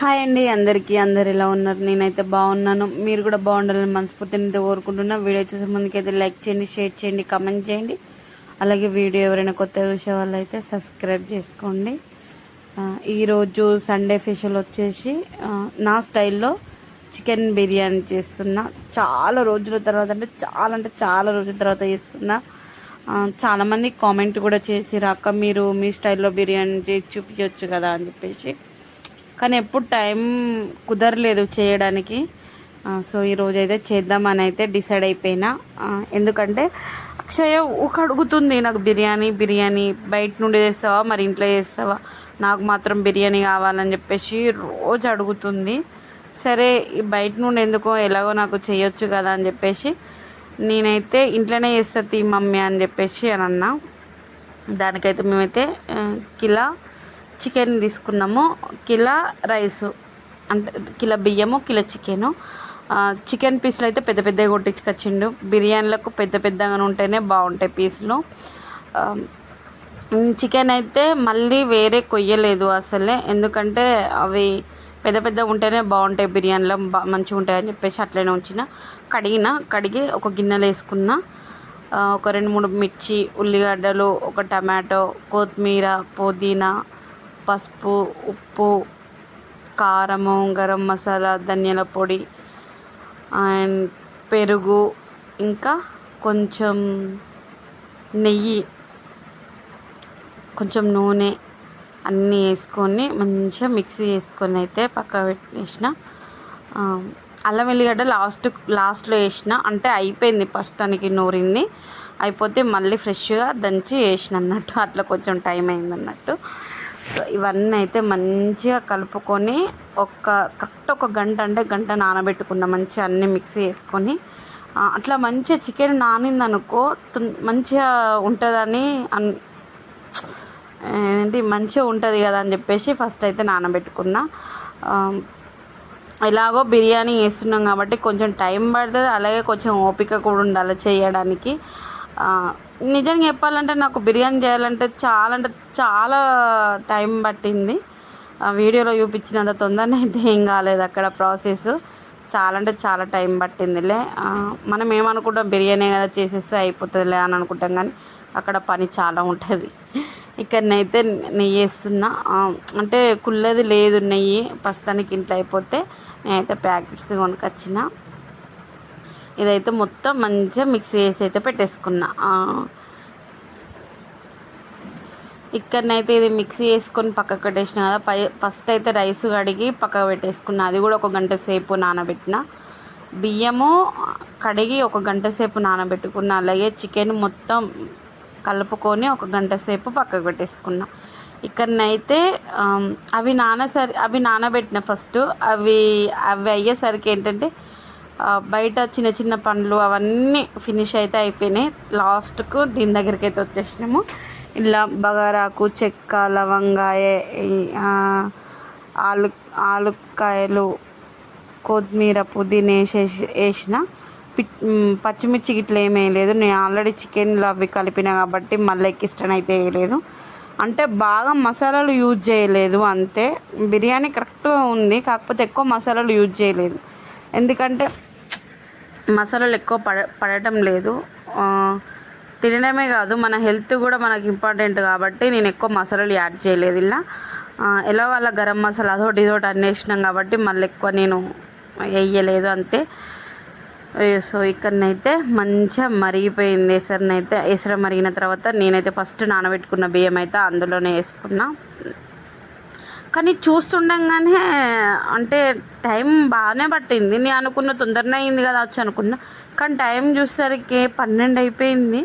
Hi అండి అందరికీ. అందరు ఎలా ఉన్నారు? నేనైతే బాగున్నాను. మీరు కూడా బాగుండాలని మనస్ఫూర్తిని కోరుకుంటున్నా. వీడియో చూసే ముందుకైతే లైక్ చేయండి షేర్ చేయండి కమెంట్ చేయండి. అలాగే వీడియో ఎవరైనా కొత్త చూసే వాళ్ళు అయితే సబ్స్క్రైబ్ చేసుకోండి. ఈరోజు సండే ఫెషల్ వచ్చేసి నా స్టైల్లో చికెన్ బిర్యానీ చేస్తున్నా. చాలా రోజుల తర్వాత అంటే చాలా అంటే చాలా రోజుల తర్వాత చేస్తున్నా. చాలామంది కామెంట్ కూడా చేసిరాక మీరు మీ స్టైల్లో బిర్యానీ చేసి చూపించవచ్చు కదా అని చెప్పేసి. కానీ ఎప్పుడు టైం కుదరలేదు చేయడానికి. సో ఈరోజు అయితే చేద్దామని అయితే డిసైడ్ అయిపోయినా. ఎందుకంటే అక్షయ ఒక అడుగుతుంది నాకు బిర్యానీ బిర్యానీ బయట నుండి చేస్తావా మరి ఇంట్లో చేస్తావా? నాకు మాత్రం బిర్యానీ కావాలని చెప్పేసి రోజు అడుగుతుంది. సరే బయట నుండి ఎందుకో ఎలాగో నాకు చేయొచ్చు కదా అని చెప్పేసి నేనైతే ఇంట్లోనే చేస్తా తీ మమ్మీ అని చెప్పేసి అని అన్నా. దానికైతే మేమైతే కిలా చికెన్ తీసుకున్నాము. కిలా రైస్ అంటే కిలో బియ్యము కిలో చికెను. చికెన్ పీసులు అయితే పెద్ద పెద్దగా కొట్టించుకొచ్చిండు. బిర్యానీలకు పెద్ద పెద్దగా ఉంటేనే బాగుంటాయి పీసులు. చికెన్ అయితే మళ్ళీ వేరే కొయ్యలేదు అసలే. ఎందుకంటే అవి పెద్ద పెద్ద ఉంటేనే బాగుంటాయి బిర్యానీలో మంచిగా ఉంటాయని చెప్పేసి అట్లనే ఉంచిన. కడిగిన కడిగి ఒక గిన్నెలో వేసుకున్న. ఒక రెండు మూడు మిర్చి ఉల్లిగడ్డలు ఒక టమాటో కొత్తిమీర పుదీనా పసుపు ఉప్పు కారము గరం మసాలా ధనియాల పొడి అండ్ పెరుగు ఇంకా కొంచెం నెయ్యి కొంచెం నూనె అన్నీ వేసుకొని మంచిగా మిక్సీ చేసుకొని అయితే పక్క పెట్టేసిన. అల్లం వెల్లిగడ్డ లాస్ట్ లాస్ట్లో వేసిన. అంటే అయిపోయింది ప్రస్తుతానికి నూరింది. అయిపోతే మళ్ళీ ఫ్రెష్గా దంచి వేసిన అన్నట్టు. అట్లా కొంచెం టైం అయింది అన్నట్టు సో ఇవన్నీ అయితే మంచిగా కలుపుకొని ఒక కరెక్ట్ ఒక గంట అంటే గంట నానబెట్టుకున్న మంచిగా అన్నీ మిక్స్ చేసుకొని అట్లా మంచిగా చికెన్ నానింది అనుకో మంచిగా ఉంటుందని అన్ ఏంటి మంచిగా ఉంటుంది కదా అని చెప్పేసి ఫస్ట్ అయితే నానబెట్టుకున్నా. ఎలాగో బిర్యానీ వేస్తున్నాం కాబట్టి కొంచెం టైం పడుతుంది అలాగే కొంచెం ఓపిక కూడా ఉండాలి చేయడానికి. నిజంగా చెప్పాలంటే నాకు బిర్యానీ చేయాలంటే చాలా అంటే చాలా టైం పట్టింది. ఆ వీడియోలో చూపించినంత తొందరగా అయితే ఏం కాలేదు అక్కడ ప్రాసెస్. చాలా అంటే చాలా టైం పట్టిందిలే. మనం ఏమనుకుంటాం బిర్యానీ కదా చేసేస్తే అయిపోతుందిలే అని అనుకుంటాం కానీ అక్కడ పని చాలా ఉంటుంది. ఇక్కడనైతే నెయ్యి వేస్తున్నా. అంటే కుళ్ళది లేదు నెయ్యి ప్రస్తుతానికి ఇంట్లో అయిపోతే నేనైతే ప్యాకెట్స్ కొనుకొచ్చిన. ఇదైతే మొత్తం మంచిగా మిక్స్ చేసి అయితే పెట్టేసుకున్నా. ఇక్కడనైతే ఇది మిక్సీ చేసుకొని పక్కకు పెట్టేసిన కదా పై ఫస్ట్ అయితే రైస్ కడిగి పక్కకు పెట్టేసుకున్నా. అది కూడా ఒక గంట సేపు నానబెట్టిన. బియ్యము కడిగి ఒక గంట సేపు నానబెట్టుకున్న. అలాగే చికెన్ మొత్తం కలుపుకొని ఒక గంట సేపు పక్కకు పెట్టేసుకున్నా. ఇక్కడనైతే అవి నానసరి అవి నానబెట్టిన ఫస్ట్. అవి అవి అయ్యేసరికి ఏంటంటే బయట చిన్న చిన్న పండ్లు అవన్నీ ఫినిష్ అయితే అయిపోయినాయి. లాస్ట్కు దీని దగ్గరికి అయితే వచ్చేసినాము. ఇలా బగారాకు చెక్క లవంగాయ ఆలు ఆలుకాయలు కొత్తిమీర పుదీనా వేసేసి వేసిన. పచ్చిమిర్చి గిట్ల ఏమీ వేయలేదు. నేను ఆల్రెడీ చికెన్లో అవి కలిపిన కాబట్టి మళ్ళీ ఎక్కిష్టం అయితే వేయలేదు. అంటే బాగా మసాలాలు యూజ్ చేయలేదు అంతే. బిర్యానీ కరెక్ట్గా ఉంది. కాకపోతే ఎక్కువ మసాలాలు యూజ్ చేయలేదు. ఎందుకంటే మసాలాలు ఎక్కువ పడ పడటం లేదు. తినడమే కాదు మన హెల్త్ కూడా మనకి ఇంపార్టెంట్ కాబట్టి నేను ఎక్కువ మసాలాలు యాడ్ చేయలేదు ఇలా. ఎలా వాళ్ళ గరం మసాలా అదొకటి ఇదొకటి అన్నేసినాం కాబట్టి మళ్ళీ ఎక్కువ నేను వేయలేదు అంతే. సో ఇక్కడనైతే మంచిగా మరిగిపోయింది ఎసరనైతే ఎసర మరిగిన తర్వాత నేనైతే ఫస్ట్ నానబెట్టుకున్న బియ్యం అయితే అందులోనే వేసుకున్నా. కానీ చూస్తుండగానే అంటే టైం బాగానే పట్టింది. నేను అనుకున్న తొందరనే అయింది కదా వచ్చి అనుకున్నా. కానీ టైం చూసేసరికి పన్నెండు అయిపోయింది.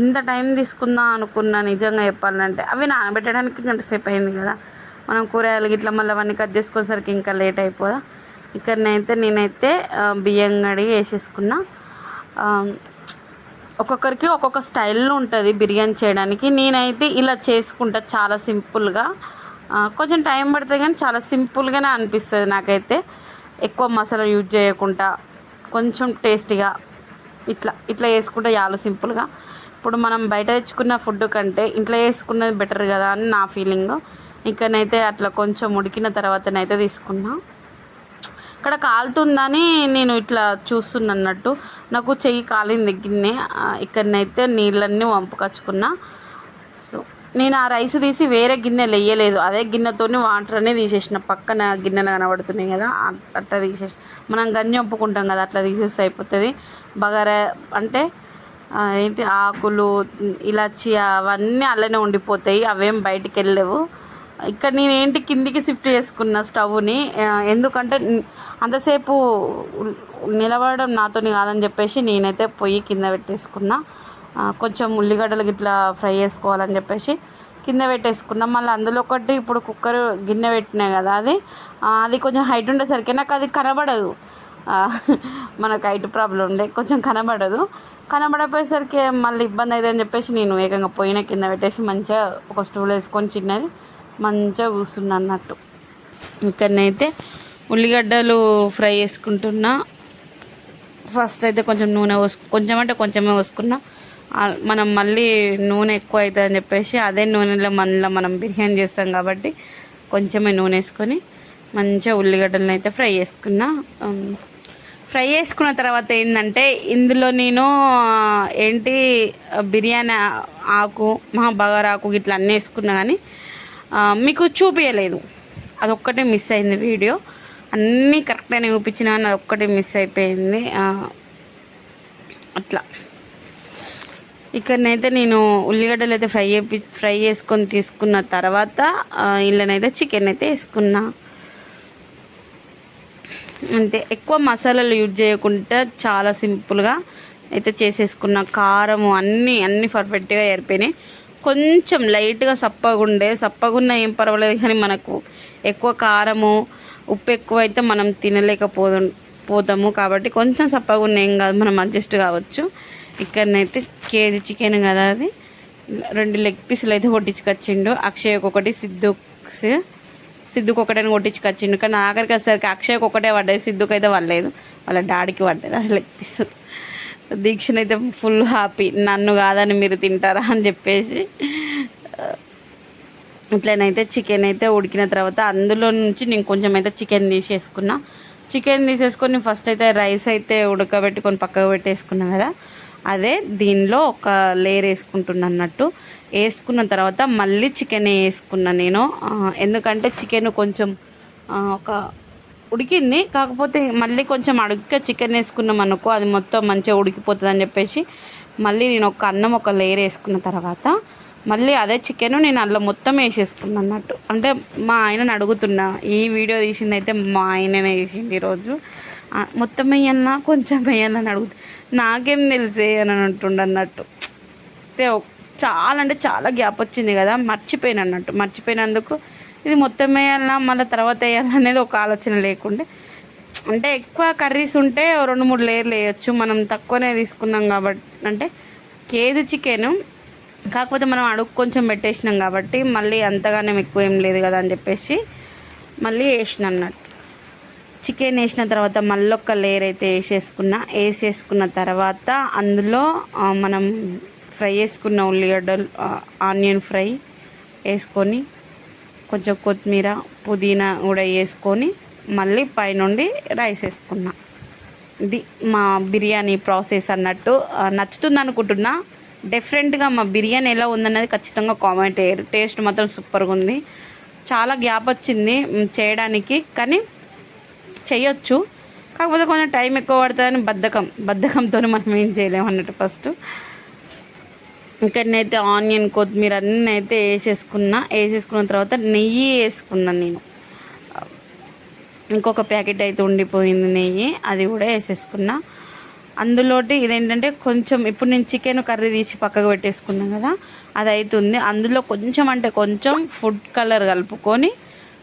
ఇంత టైం తీసుకుందాం అనుకున్నా నిజంగా చెప్పాలంటే. అవి నానబెట్టడానికి గంట సేపు అయింది కదా. మనం కూరగాయలు గిట్ల మళ్ళీ అవన్నీ కట్ చేసుకునేసరికి ఇంకా లేట్ అయిపోదా. ఇక్కడనైతే నేనైతే బియ్యం కడిగి వేసేసుకున్నా. ఒక్కొక్కరికి ఒక్కొక్క స్టైల్లో ఉంటుంది బిర్యానీ చేయడానికి. నేనైతే ఇలా చేసుకుంటా చాలా సింపుల్గా. కొంచెం టైం పడుతుంది కానీ చాలా సింపుల్గానే అనిపిస్తుంది నాకైతే. ఎక్కువ మసాలా యూజ్ చేయకుండా కొంచెం టేస్టీగా ఇట్లా ఇట్లా వేసుకుంటే చాలా సింపుల్గా ఇప్పుడు మనం బయట తెచ్చుకున్న ఫుడ్ కంటే ఇంట్లో వేసుకున్నది బెటర్ కదా అని నా ఫీలింగ్. ఇక్కడనైతే అట్లా కొంచెం ఉడికిన తర్వాతనైతే తీసుకున్నా. ఇక్కడ కాలుతుందని నేను ఇట్లా చూస్తున్నా అన్నట్టు నాకు చెయ్యి కాలింది గిన్నె. ఇక్కడనైతే నీళ్ళన్నీ వంపుకొచ్చుకున్నా. నేను ఆ రైస్ తీసి వేరే గిన్నెలు వేయలేదు అదే గిన్నెతోని వాటర్ అనేది తీసేసిన. పక్కన గిన్నెలు కనబడుతున్నాయి కదా అట్లా తీసేసి. మనం గంజి ఒప్పుకుంటాం కదా అట్లా తీసేస్తే అయిపోతుంది. బగారా అంటే ఏంటి ఆకులు ఇలాచి అవన్నీ అలానే ఉండిపోతాయి. అవేం బయటికి వెళ్ళలేవు. ఇక్కడ నేను ఏంటి కిందికి షిఫ్ట్ చేసుకున్న స్టవ్ని ఎందుకంటే అంతసేపు నిలబడడం నాతోని కాదని చెప్పేసి నేనైతే పొయ్యి కింద పెట్టేసుకున్నా. కొంచెం ఉల్లిగడ్డలు గిట్లా ఫ్రై చేసుకోవాలని చెప్పేసి కింద పెట్టేసుకున్నాం. మళ్ళీ అందులో ఒకటి ఇప్పుడు కుక్కర్ గిన్నె పెట్టినాయి కదా అది. అది కొంచెం హైట్ ఉండేసరికి నాకు అది కనబడదు. మనకు హైట్ ప్రాబ్లం ఉండే కొంచెం కనబడదు. కనబడపోయేసరికి మళ్ళీ ఇబ్బంది అవుతుంది అని చెప్పేసి నేను ఏకంగా పోయిన కింద పెట్టేసి మంచిగా ఒక స్టూల్ వేసుకొని చిన్నది మంచిగా కూర్చున్నా అన్నట్టు. ఇక్కడనైతే ఉల్లిగడ్డలు ఫ్రై చేసుకుంటున్నా. ఫస్ట్ అయితే కొంచెం నూనె పోసు కొంచెం అంటే కొంచెమే పోసుకున్నా. మనం మళ్ళీ నూనె ఎక్కువ అవుతుంది అని చెప్పేసి అదే నూనెలో మళ్ళీ మనం బిర్యానీ చేస్తాం కాబట్టి కొంచెమే నూనె వేసుకొని మంచిగా ఉల్లిగడ్డలను అయితే ఫ్రై చేసుకున్నా. ఫ్రై చేసుకున్న తర్వాత ఏంటంటే ఇందులో నేను ఏంటి బిర్యానీ ఆకు మా బగారా ఆకు ఇట్లా అన్నీ వేసుకున్నా కానీ మీకు చూపించలేదు అదొక్కటే మిస్ అయింది వీడియో. అన్నీ కరెక్ట్గానే చూపించిన కానీ అదొక్కటే మిస్ అయిపోయింది. అట్లా. ఇక్కడనైతే నేను ఉల్లిగడ్డలు అయితే ఫ్రై చేపి ఫ్రై చేసుకొని తీసుకున్న తర్వాత ఇళ్ళనైతే చికెన్ అయితే వేసుకున్నా. అంతే ఎక్కువ మసాలాలు యూజ్ చేయకుండా చాలా సింపుల్గా అయితే చేసేసుకున్న కారము అన్నీ అన్నీ పర్ఫెక్ట్గా ఏరిపోయినాయి కొంచెం లైట్గా సప్పగుండే సప్పగున్న ఏం పర్వాలేదు కానీ మనకు ఎక్కువ కారము ఉప్పు ఎక్కువ అయితే మనం తినలేకపోదు పోతాము. కాబట్టి కొంచెం సప్పగున్న ఏం కాదు మనం అడ్జస్ట్ కావచ్చు. ఇక్కడనైతే కేజీ చికెన్ కదా అది. రెండు లెగ్ పీసులు అయితే కొట్టించుకొచ్చిండు. అక్షయ్కి ఒకటి సిద్ధు సిద్ధుకు ఒకటైనా కొట్టించుకొచ్చిండు. కానీ ఆఖరికి వచ్చేసరికి అక్షయ్కి ఒకటే పడ్డది సిద్ధుకు అయితే పడలేదు. వాళ్ళ డాడీకి పడ్డది అది లెగ్ పీస్. దీక్షణ అయితే ఫుల్ హ్యాపీ. నన్ను కాదని మీరు తింటారా అని చెప్పేసి ఇట్లనైతే చికెన్ అయితే ఉడికిన తర్వాత అందులో నుంచి నేను కొంచెం అయితే చికెన్ తీసేసుకున్నా. చికెన్ తీసేసుకొని ఫస్ట్ అయితే రైస్ అయితే ఉడకబెట్టుకొని పక్కకు పెట్టేసుకున్నాను కదా. అదే దీనిలో ఒక లేయర్ వేసుకుంటున్నా అన్నట్టు వేసుకున్న తర్వాత మళ్ళీ చికెన్ వేసుకున్నా నేను. ఎందుకంటే చికెన్ కొంచెం ఒక ఉడికింది. కాకపోతే మళ్ళీ కొంచెం అడుక్క చికెన్ వేసుకున్నాం అనుకో అది మొత్తం మంచిగా ఉడికిపోతుంది అని చెప్పేసి మళ్ళీ నేను ఒక అన్నం ఒక లేయర్ వేసుకున్న తర్వాత మళ్ళీ అదే చికెన్ నేను అందులో మొత్తం వేసేసుకున్నా అన్నట్టు. అంటే మా ఆయనని అడుగుతున్నా ఈ వీడియో తీసింది అయితే మా ఆయననే వేసింది ఈరోజు. మొత్తం వేయన్నా కొంచెం వేయన్నాను అడుగుతుంది నాకేం తెలిసే అని అంటుండ అన్నట్టు. చాలా అంటే చాలా గ్యాప్ వచ్చింది కదా మర్చిపోయిన అన్నట్టు. మర్చిపోయినందుకు ఇది మొత్తం వేయాలన్నా మళ్ళీ తర్వాత వేయాలనేది ఒక ఆలోచన లేకుండే. అంటే ఎక్కువ కర్రీస్ ఉంటే రెండు మూడు లేయర్లు వేయచ్చు. మనం తక్కువనే తీసుకున్నాం కాబట్టి అంటే కేజీ చికెన్ కాకపోతే మనం అడుగు కొంచెం పెట్టేసినాం కాబట్టి మళ్ళీ అంతగానే ఎక్కువ ఏం లేదు కదా అని చెప్పేసి మళ్ళీ వేసిన అన్నట్టు. చికెన్ వేసిన తర్వాత మళ్ళీ లేయర్ అయితే వేసేసుకున్న. వేసేసుకున్న తర్వాత అందులో మనం ఫ్రై చేసుకున్న ఉల్లిగడ్డలు ఆనియన్ ఫ్రై వేసుకొని కొంచెం కొత్తిమీర పుదీనా కూడా వేసుకొని మళ్ళీ పైనుండి రైస్ వేసుకున్నా. ఇది మా బిర్యానీ ప్రాసెస్ అన్నట్టు నచ్చుతుంది అనుకుంటున్నా. డిఫరెంట్గా మా బిర్యానీ ఎలా ఉందన్నది ఖచ్చితంగా కామెంట్ అయ్యారు టేస్ట్ మాత్రం సూపర్గా ఉంది. చాలా గ్యాప్ వచ్చింది చేయడానికి. కానీ చేయొచ్చు. కాకపోతే కొంచెం టైం ఎక్కువ పడుతుందని బద్ధకం. బద్ధకంతో మనం ఏం చేయలేము అన్నట్టు ఫస్ట్. ఇక్కడనైతే ఆనియన్ కొత్తిమీర అన్నీ అయితే వేసేసుకున్నా. వేసేసుకున్న తర్వాత నెయ్యి వేసుకున్నాను నేను. ఇంకొక ప్యాకెట్ అయితే ఉండిపోయింది నెయ్యి. అది కూడా వేసేసుకున్నా. అందులోటి ఇదేంటంటే కొంచెం ఇప్పుడు నేను చికెన్ కర్రీ తీసి పక్కకు పెట్టేసుకున్నాను కదా అది అవుతుంది అందులో కొంచెం అంటే కొంచెం ఫుడ్ కలర్ కలుపుకొని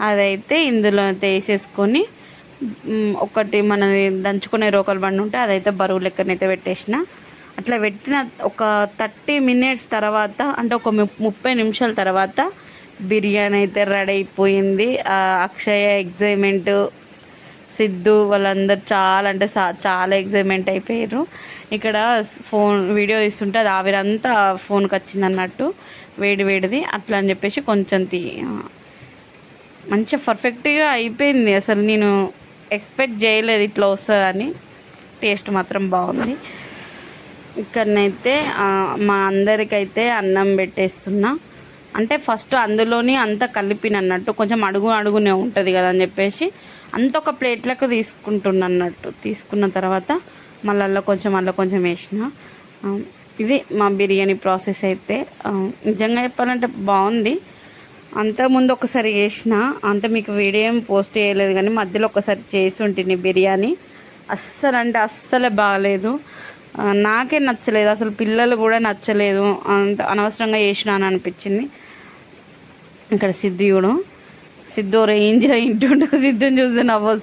అదైతే ఇందులో అయితే వేసేసుకొని ఒకటి మనది దంచుకునే రోకల్ బండి ఉంటే అదైతే బరువు లెక్కనైతే పెట్టేసిన. అట్లా పెట్టిన ఒక థర్టీ మినిట్స్ తర్వాత అంటే ఒక ముప్పై నిమిషాల తర్వాత బిర్యానీ అయితే రెడీ అయిపోయింది. అక్షయ ఎగ్జైమెంట్ సిద్ధు వాళ్ళందరూ చాలా అంటే చాలా ఎగ్జైట్మెంట్ అయిపోయారు. ఇక్కడ ఫోన్ వీడియో ఇస్తుంటే అది ఆవిరంతా ఫోన్కి వచ్చింది అన్నట్టు వేడి వేడిది. అట్లా అని చెప్పేసి కొంచెం తీ మంచిగా పర్ఫెక్ట్గా అయిపోయింది. అసలు నేను ఎక్స్పెక్ట్ చేయలేదు ఇట్లా వస్తుందని. టేస్ట్ మాత్రం బాగుంది. ఇక్కడనైతే మా అందరికైతే అన్నం పెట్టేస్తున్నా. అంటే ఫస్ట్ అందులోని అంతా కలిపిన అన్నట్టు కొంచెం అడుగు అడుగునే ఉంటుంది కదా అని చెప్పేసి అంత ఒక ప్లేట్లకు తీసుకుంటున్నా అన్నట్టు తీసుకున్న తర్వాత మళ్ళీ కొంచెం అల్ల కొంచెం వేసిన. ఇది మా బిర్యానీ ప్రాసెస్ అయితే. నిజంగా చెప్పాలంటే బాగుంది. అంతకుముందు ఒకసారి చేసిన అంటే మీకు వీడియో ఏం పోస్ట్ చేయలేదు కానీ మధ్యలో ఒకసారి చేసి ఉంటుంది బిర్యానీ. అస్సలు అంటే అస్సలే బాగలేదు నాకే నచ్చలేదు. అసలు పిల్లలు కూడా నచ్చలేదు. అంత అనవసరంగా చేసినాను అనిపించింది. ఇక్కడ సిద్ధు కూడా సిద్ధు రేంజ్లో ఇంటుండు? సిద్ధుని చూస్తే నవ్వు.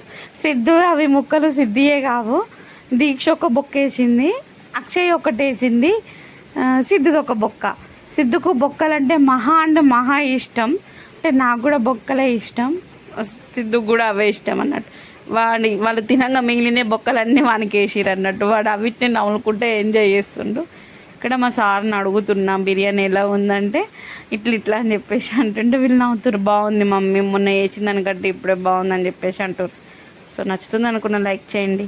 సిద్ధు అవి ముక్కలు సిద్ధియే కావు. దీక్ష ఒక బొక్క వేసింది అక్షయ్ ఒకటి వేసింది సిద్ధుది ఒక బొక్క. సిద్ధుకు బొక్కలంటే మహా అంటే మహా ఇష్టం. అంటే నాకు కూడా బొక్కలే ఇష్టం. సిద్ధుకు కూడా అవే ఇష్టం అన్నట్టు. వాడి వాళ్ళు తినంగా మిగిలిన బొక్కలన్నీ వానికి వేసిరు అన్నట్టు. వాడు అవిటిని నవ్వులుకుంటే ఎంజాయ్ చేస్తుండు. ఇక్కడ మా సార్ని అడుగుతున్నా బిర్యానీ ఎలా ఉందంటే ఇట్లా ఇట్లా అని చెప్పేసి అంటుంటే వీళ్ళు నవ్వుతారు బాగుంది మమ్మీ మొన్న వేసిన దానికంటే ఇప్పుడే బాగుందని చెప్పేసి అంటారు సో నచ్చుతుంది అనుకున్న లైక్ చేయండి.